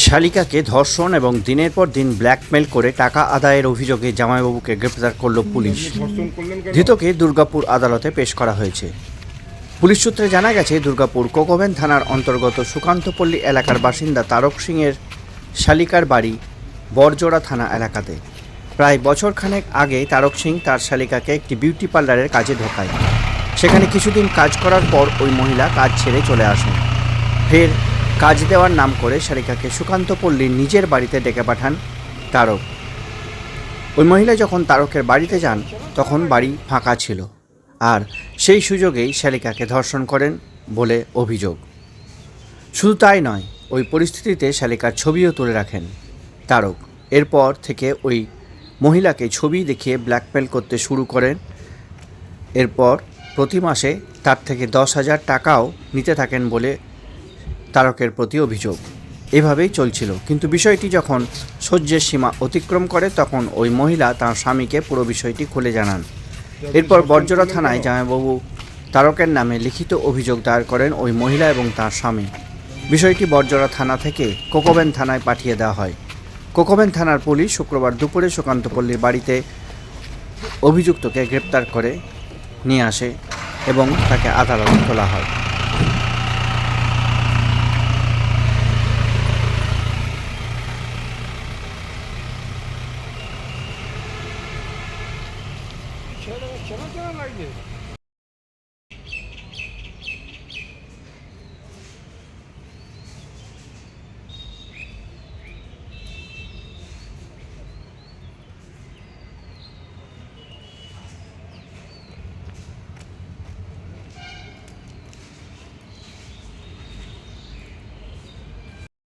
শালিকাকে ধর্ষণ এবং দিনের পর দিন ব্ল্যাকমেল করে টাকা আদায়ের অভিযোগে জামাইবাবুকে গ্রেপ্তার করল পুলিশ। ধৃতকে দুর্গাপুর আদালতে পেশ করা হয়েছে। পুলিশ সূত্রে জানা গেছে, দুর্গাপুর কোকোভেন থানার অন্তর্গত সুকান্তপল্লী এলাকার বাসিন্দা তারক সিংয়ের শালিকার বাড়ি বরজোড়া থানা এলাকাতে। প্রায় বছরখানেক আগে তারক সিং তার শালিকাকে একটি বিউটি পার্লারের কাজে ঢোকায়। সেখানে কিছুদিন কাজ করার পর ওই মহিলা কাজ ছেড়ে চলে আসেন। ফের কাজ দেওয়ার নাম করে শালিকাকে সুকান্তপল্লীর নিজের বাড়িতে ডেকে পাঠান তারক। ওই মহিলা যখন তারকের বাড়িতে যান, তখন বাড়ি ফাঁকা ছিল। আর সেই সুযোগেই শালিকাকে ধর্ষণ করেন বলে অভিযোগ। শুধু তাই নয়, ওই পরিস্থিতিতে শালিকার ছবিও তুলে রাখেন তারক। এরপর থেকে ওই মহিলাকে ছবি দেখিয়ে ব্ল্যাকমেল করতে শুরু করেন। এরপর প্রতি মাসে তার থেকে দশ হাজার টাকাও নিতে থাকেন বলে তারকের প্রতি অভিযোগ। এভাবেই চলছিল। কিন্তু বিষয়টি যখন সহ্যের সীমা অতিক্রম করে, তখন ওই মহিলা তার স্বামীকে পুরো বিষয়টি খুলে জানান। এরপর বর্জরা থানায় জামাইবাবু তারকের নামে লিখিত অভিযোগ দায়ের করেন ওই মহিলা এবং তার স্বামী। বিষয়টি বর্জরা থানা থেকে কোকোবেন থানায় পাঠিয়ে দেওয়া হয়। কোকোবেন থানার পুলিশ শুক্রবার দুপুরে সুকান্তপল্লীর বাড়িতে অভিযুক্তকে গ্রেপ্তার করে নিয়ে আসে এবং তাকে আদালতে তোলা হয়। Şöyle, şöyle, şöyle, şöyle.